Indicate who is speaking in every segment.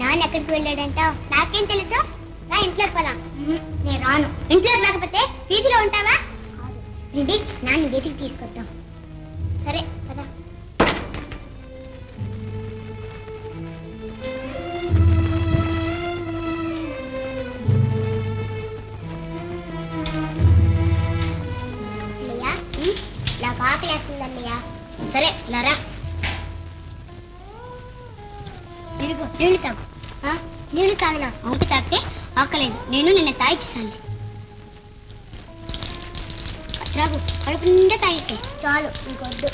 Speaker 1: నాన్న ఎక్కడికి వెళ్ళాడంటావు నాకేం తెలుసు? నా ఇంట్లో పదా. నేను రాను. ఇంట్లో రాకపోతే వీధిలో ఉంటావా? రెడీ నాన్న వీధికి తీసుకొద్దాం. సరే పదా. నాకు ఆకలి వేస్తుంది అన్నయ్య సరే లరా ఇదిగో తాగినా ఆమెకు తాగితే ఆకలేదు. నేను నిన్న తాగి చూసాను రాగు కడుపు నిండా తాగితే చాలు ఇంకొద్దు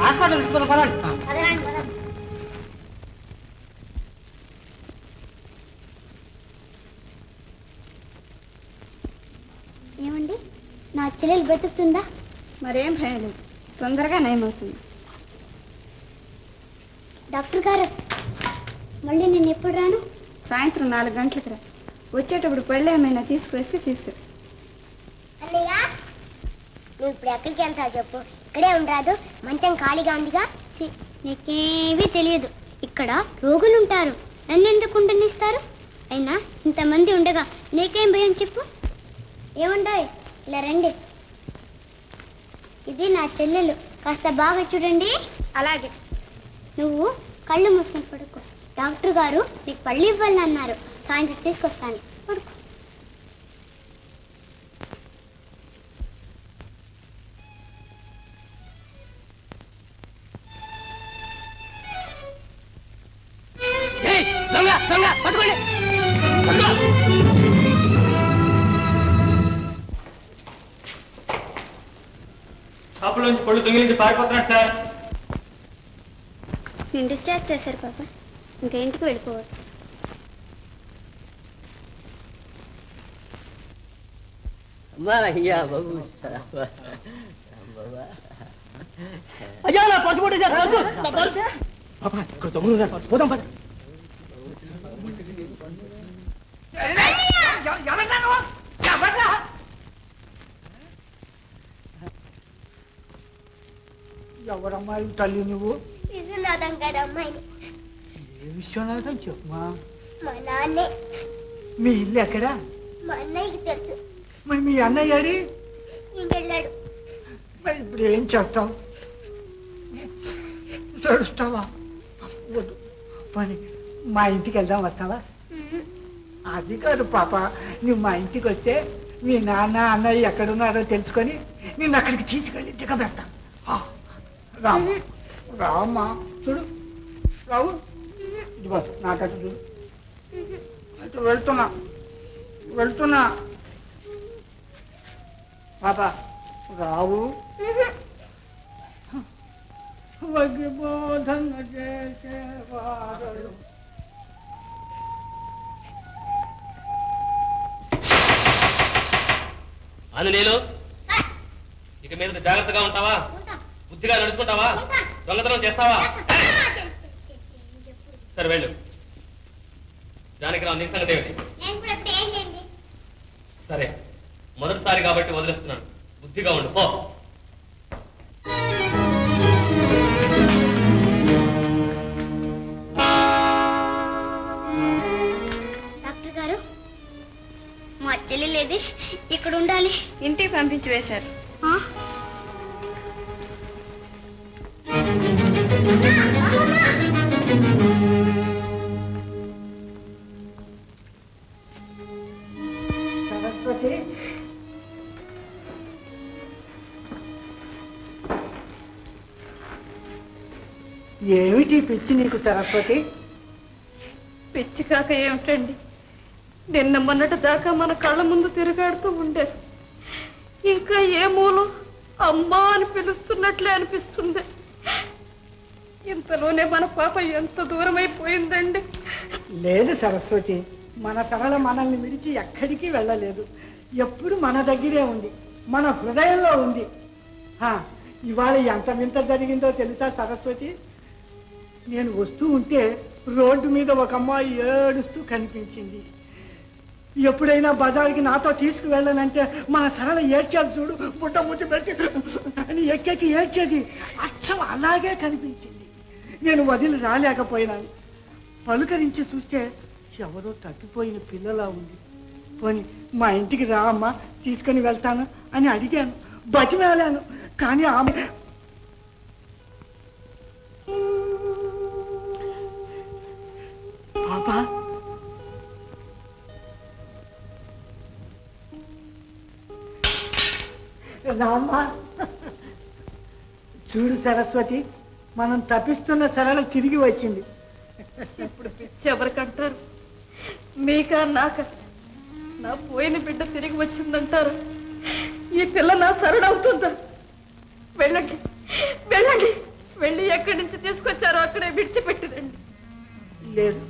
Speaker 2: హాస్పిటల్ పదండి.
Speaker 1: ఏమండి? నా చెల్లెలు బ్రతుకుతుందా?
Speaker 3: మరేం భయం లేదు. తొందరగా నయమవుతుంది
Speaker 1: డాక్టర్ గారు మళ్ళీ నేను ఎప్పుడు రాను?
Speaker 3: సాయంత్రం నాలుగు గంటలకు రా. వచ్చేటప్పుడు పళ్ళు ఏమైనా తీసుకొస్తే తీసుకురా.
Speaker 1: అన్నయ్య నువ్వు ఇప్పుడు ఎక్కడికి వెళ్తావు చెప్పు. ఇక్కడే ఉండరాదు మంచం ఖాళీగా ఉందిగా. ఛీ, నీకేమీ తెలియదు. ఇక్కడ రోగులు ఉంటారు నన్ను ఎందుకు ఉండనిస్తారు? అయినా ఇంతమంది ఉండగా నీకేం భయం చెప్పు. ఏముండవు ఇలా రండి. ఇది నా చెల్లెలు. కాస్త బాగా చూడండి.
Speaker 3: అలాగే.
Speaker 1: నువ్వు కళ్ళు మూసుకొని పడుకో. డాక్టర్ గారు నీకు పళ్ళు ఇవ్వాలని అన్నారు సాయంత్రం తీసుకొస్తాను.
Speaker 2: పట్టుకోండి. పట్టుకో. షాపులో నుంచి పళ్ళు దొంగిలించి పారిపోతున్నాడు సార్.
Speaker 3: నేను డిశ్చార్జ్ చేశారు పాప. ఇంకా ఇంటికి వెళ్ళిపోవచ్చు.
Speaker 2: అయ్యా నా. పోదాం పద.
Speaker 4: ఎవరమ్మాయి తల్లి నువ్వు?
Speaker 1: విశ్వనాథం గారు అమ్మాయిని.
Speaker 4: ఏ విశ్వనాథం చెప్పమా
Speaker 1: మా నాన్నే.
Speaker 4: మీ ఇల్లు ఎక్కడా?
Speaker 1: మా అన్నయ్యకి తెలుసు.
Speaker 4: మరి మీ అన్నయ్య ఏడి?
Speaker 1: ఇంకెళ్ళాడు
Speaker 4: మరి ఇప్పుడు ఏం చేస్తాం? నడుస్తావా? వద్దు. పని. మా ఇంటికి వెళ్దాం వస్తావా? అది కాదు పాప. నువ్వు మా ఇంటికి వస్తే మీ నాన్న అన్నయ్య ఎక్కడున్నారో తెలుసుకొని నిన్ను అక్కడికి తీసుకెళ్ళి దిగబెడతా రామ. రామ్మా చూడు. రావు. ఇదిగో నాకట్టు చూడు. అటు వెళ్తున్నా. వెళ్తున్నా. పాప రావు. వగ్గిబోధన చేసేవారు
Speaker 2: ఆంజనేయులు ఇక మీద జాగ్రత్తగా ఉంటావా? బుద్ధిగా నడుచుకుంటావా? దొంగతనం చేస్తావా? సరే. వెళ్ళు. జానకిరావు నీ సంగతి ఏమిటి?
Speaker 1: నేను చేయండి
Speaker 2: సరే. మొదటిసారి కాబట్టి వదిలేస్తున్నాను. బుద్ధిగా ఉండు పో.
Speaker 1: చెల్లెలేది ఇక్కడ ఉండాలి.
Speaker 3: ఇంటికి పంపించి వేశారు?
Speaker 4: సరస్వతి. ఏమిటి పిచ్చి నీకు సరస్వతి?
Speaker 3: పిచ్చి కాక ఏమిటండి? నిన్న మొన్నటి దాకా మన కళ్ళ ముందు తిరుగాడుతూ ఉండేది ఇంకా ఏ మూలం అమ్మా అని పిలుస్తున్నట్లే అనిపిస్తుంది. ఇంతలోనే మన పాప ఎంత దూరం అయిపోయిందండి
Speaker 4: లేదు సరస్వతి మన సరళ మనల్ని విడిచి ఎక్కడికి వెళ్ళలేదు. ఎప్పుడు మన దగ్గరే ఉంది మన హృదయంలో ఉంది. ఇవాళ ఎంత వింత జరిగిందో తెలుసా సరస్వతి? నేను వస్తూ ఉంటే రోడ్డు మీద ఒక అమ్మాయి ఏడుస్తూ కనిపించింది. ఎప్పుడైనా బజార్కి నాతో తీసుకువెళ్ళనంటే మన సరళ ఏడ్చేది చూడు బుట్ట ముచ్చి పెట్టి అని ఎక్కెక్కి ఏడ్చేది. అచ్చం అలాగే కనిపించింది. నేను వదిలి రాలేకపోయినాను. పలుకరించి చూస్తే ఎవరో తప్పిపోయిన పిల్లలా ఉంది. పోని మా ఇంటికి రా అమ్మా తీసుకొని వెళ్తాను అని అడిగాను. బతిమేలాను కానీ ఆమె రామ్మా చూడు సరస్వతి మనం తప్పిస్తున్న సరళ తిరిగి వచ్చింది.
Speaker 3: ఇప్పుడు పిచ్చి ఎవరికంటారు మీకా నాక? నా పోయిన బిడ్డ తిరిగి వచ్చిందంటారు. ఈ పిల్ల నా సరుడవుతుందా? వెళ్ళండి వెళ్ళండి. వెళ్ళి ఎక్కడి నుంచి తీసుకొచ్చారో అక్కడే విడిచిపెట్టిరండి.
Speaker 4: లేదు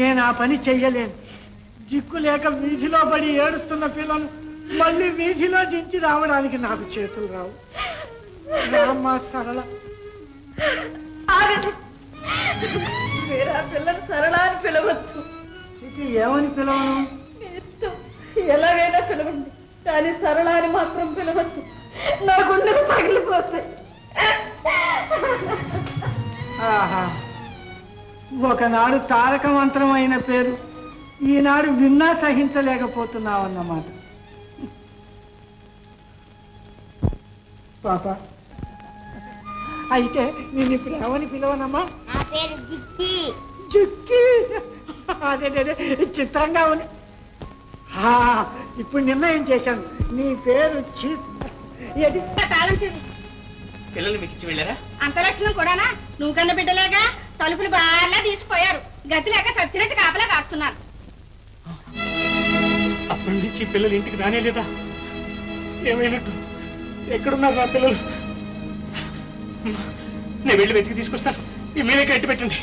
Speaker 4: నేను ఆ పని చెయ్యలేను. దిక్కు లేక వీధిలో పడి ఏడుస్తున్న పిల్లను మళ్ళీ వీధిలో దించి రావడానికి నాకు చేతులు రావు. రామ్మా సరళ.
Speaker 3: ఆగండి. మీరు ఆ పిల్లని సరళ అని పిలవచ్చు
Speaker 4: ఇక ఏమని పిలవను?
Speaker 3: ఎలాగైనా పిలవండి. కానీ సరళ అని మాత్రం పిలవచ్చు నా గుండెలు పగిలిపోతాయి.
Speaker 4: ఆహా. ఒకనాడు తారక మంత్రమైన పేరు ఈనాడు విన్నా సహించలేకపోతున్నావన్నమాట. పాప. అయితే నేను ఇప్పుడు ఏమని పిలవనమ్మా?
Speaker 1: నా పేరు జిక్కి.
Speaker 4: చుక్కి అదే అదే చిత్రంగా ఉంది. ఇప్పుడు నిర్ణయం చేశాను. నీ పేరు ఏది?
Speaker 3: తాళం చెవి
Speaker 2: పిల్లల్ని మీకు ఇచ్చి వెళ్ళారా?
Speaker 3: అంత లక్షణం కూడానా? నువ్వు కన్న బిడ్డలేక తలుపులు బార్లా తీసిపోయారు. గతి లేక చచ్చినట్టు కాపలా కాస్తున్నారు
Speaker 2: అప్పటి నుంచి పిల్లలు ఇంటికి రానే లేదా ఏమైనట్టు? ఎక్కడున్నారు నా పిల్లలు నేను వెళ్ళి వెతికి తీసుకొస్తాను మీరే కట్టి పెట్టండి.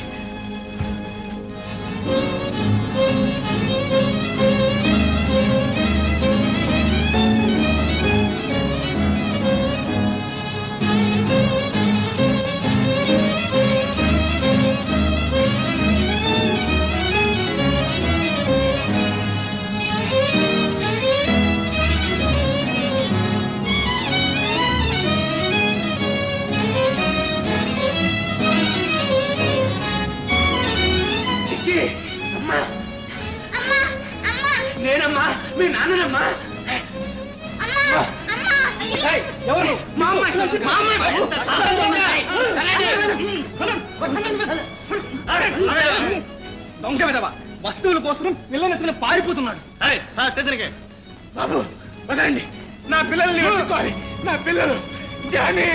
Speaker 2: దొంగ విధవ వస్తువుల కోసం పిల్లలు ఎత్తున పారిపోతున్నాడు బాబు వదలండి నా పిల్లల్ని నా పిల్లలు. జానీ